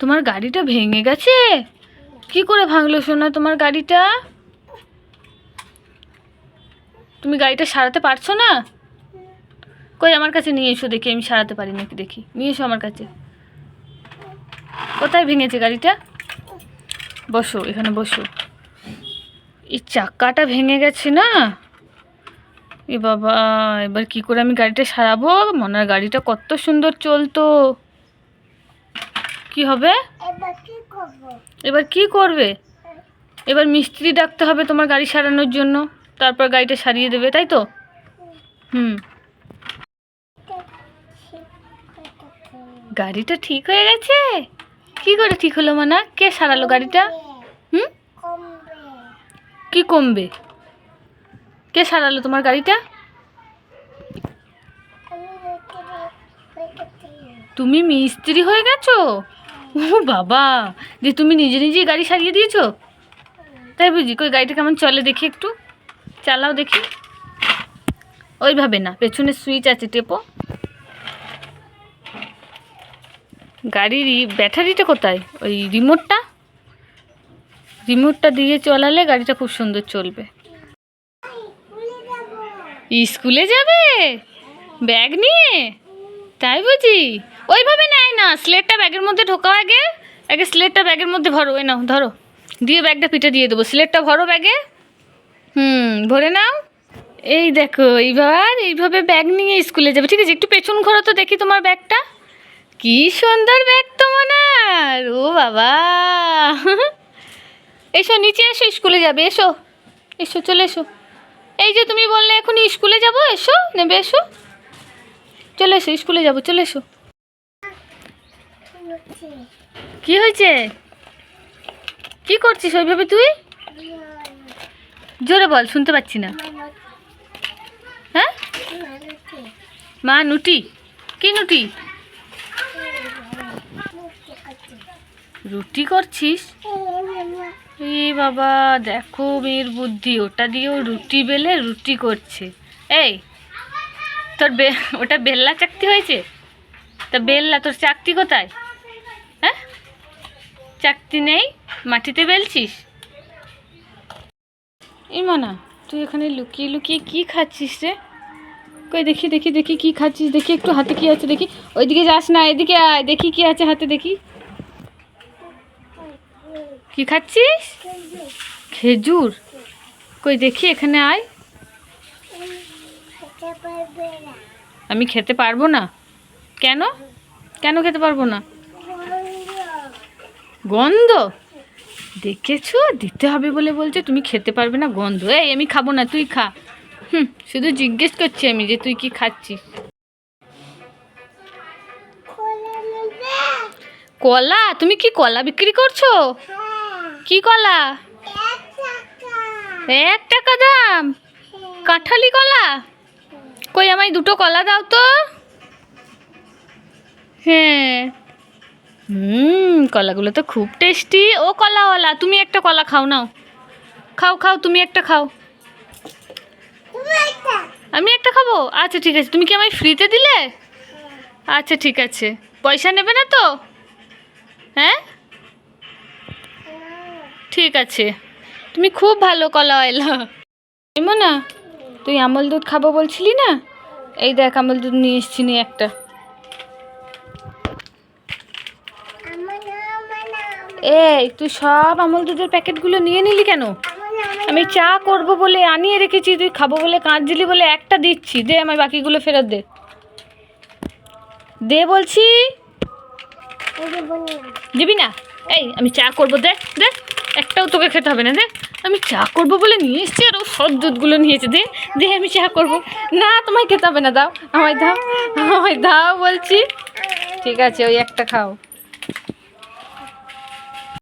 তোমার গাড়িটা ভেঙে গেছে? কি করে ভাঙলো সোনা তোমার গাড়িটা? তুমি গাড়িটা সারাতে পারছ না? কই, আমার কাছে নিয়ে এসো দেখি, আমি সারাতে পারি নাকি দেখি। নিয়ে এসো আমার কাছে। কোথায় ভেঙেছে গাড়িটা? বসো, এখানে বসো। এই চাকাটা ভেঙে গেছে না? এ বাবা, এবার কি করে আমি গাড়িটা সারাবো? মনার গাড়িটা কত সুন্দর চলতো। কি হবে? এবার কি করব? এবার মিস্ত্রি ডাকতে হবে তোমার গাড়ি সারানোর জন্য তারপর গাড়িটা সারিয়ে দেবে তাই তো? হুম। গাড়িটা ঠিক হয়ে গেছে? কি করে ঠিক হলো মানা? কে সারালো গাড়িটা? হুম? কমবে। কি কমবে? কে সারালো তোমার গাড়িটা? তুমি মিস্ত্রি হয়ে গেছো? ও বাবা, যে তুমি নিজে নিজেই গাড়ি সারিয়ে দিয়েছ? তাই বুঝি, কই গাড়িটা কেমন চলে দেখি একটু? চালাও দেখি। ওইভাবে না, পেছনে সুইচ আছে টেপো। গাড়ির ব্যাটারিটা কোথায়? ওই রিমোটটা? রিমোটটা দিয়ে চলালে গাড়িটা খুব সুন্দর চলবে। স্কুলে যাবে? ব্যাগ নিয়ে? তাই বুঝি? ওইভাবে নেয় না, স্লেটটা ব্যাগের মধ্যে ঢোকাও আগে আগে স্লেটটা ব্যাগের মধ্যে ভরো এই নাও, ধরো। দিয়ে ব্যাগটা পিঠে দিয়ে দেবো, স্লেটটা ভরো ব্যাগে। হুম, ভরে নাও। এই দেখো, এইবার এইভাবে ব্যাগ নিয়ে স্কুলে যাবে। ঠিক আছে, একটু পেছন ঘোরো তো দেখি তোমার ব্যাগটা। কি সুন্দর ব্যাগ তোমার ও বাবা। এসো, নিচে এসো, স্কুলে যাবে, এসো। এসো, চলে এসো। এই যে তুমি বললে এখন স্কুলে যাব, এসো, নেবে, এসো। চলে এসো, স্কুলে যাব, চলে এসো। কি হয়েছে? কি করছিস ওইভাবে তুই? জোরে বল, শুনতে পাচ্ছি না। হ্যাঁ? মা নুটি। কি নুটি? রুটি করছিস? এ বাবা, দেখো মেয়ের বুদ্ধি। ওটা দিয়েও রুটি বেলে রুটি করছে। এই, তোর বে ওটা বেল্লা চাকতি হয়েছে? তা বেল্লা, তোর চাকতি কোথায়? চাকতি নেই, মাটিতে বেলছিস? এই মানা তুই এখানে লুকিয়ে লুকিয়ে কি খাচ্ছিস রে? কই দেখি দেখি দেখি কি খাচ্ছিস, দেখি একটু হাতে কি আছে, দেখি। ওইদিকে যাস না, এদিকে আয়, দেখি কি আছে হাতে, দেখি। কি খাচ্ছিস? খেজুর। কই দেখি, এখানে আয়। আমি খেতে পারব না। কেন? কেন খেতে পারব না? গন্ধ? দেখেছ? দিতে হবে বলে বলছে তুমি খেতে পারবে না গন্ধ। এই আমি খাব না তুই খা। হুম শুধু জিজ্ঞেস করছি আমি যে তুই কি খাচ্ছিস। কলা তুমি কি কলা বিক্রি করছ? কি কলা? এক টাকা। দাম? কাঁঠালি কলা? কই আমায় দুটো কলা দাও তো। হ্যাঁ। হুম কলাগুলো তো খুব টেস্টি ও কলাওয়ালা তুমি একটা কলা খাও নাও। খাও খাও তুমি একটা খাও। আমি একটা খাব? আচ্ছা ঠিক আছে। তুমি কি আমায় ফ্রিতে দিলে? আচ্ছা ঠিক আছে। পয়সা নেবে না তো? হ্যাঁ? ঠিক আছে। তুমি খুব ভালো কলাওয়ালা। এমন না তুই আমল দুধ খাব বলছিলি না? এই দেখ আমল দুধ নিয়ে এসছি নি একটা। এই, তুই সব আমল দুধের প্যাকেটগুলো নিয়ে নিলি কেন? আমি চা করব বলে আনিয়ে রেখেছি, তুই খাব বলে কাঁদছিলি বলে একটা দিচ্ছি। দে আমার বাকিগুলো ফেরত দে। দে বলছি। দিবি না? এই, আমি চা করব, দে দে। একটাও তোকে খেতে হবে না, দে। আমি চা করব বলে নিয়ে এসছি, আর ও সব দুধগুলো নিয়েছে, দে দে, আমি চা করব। না, তোমায় খেতে হবে না, দাও। আমায় দাও আমায় দাও বলছি। ঠিক আছে, ওই একটা খাও।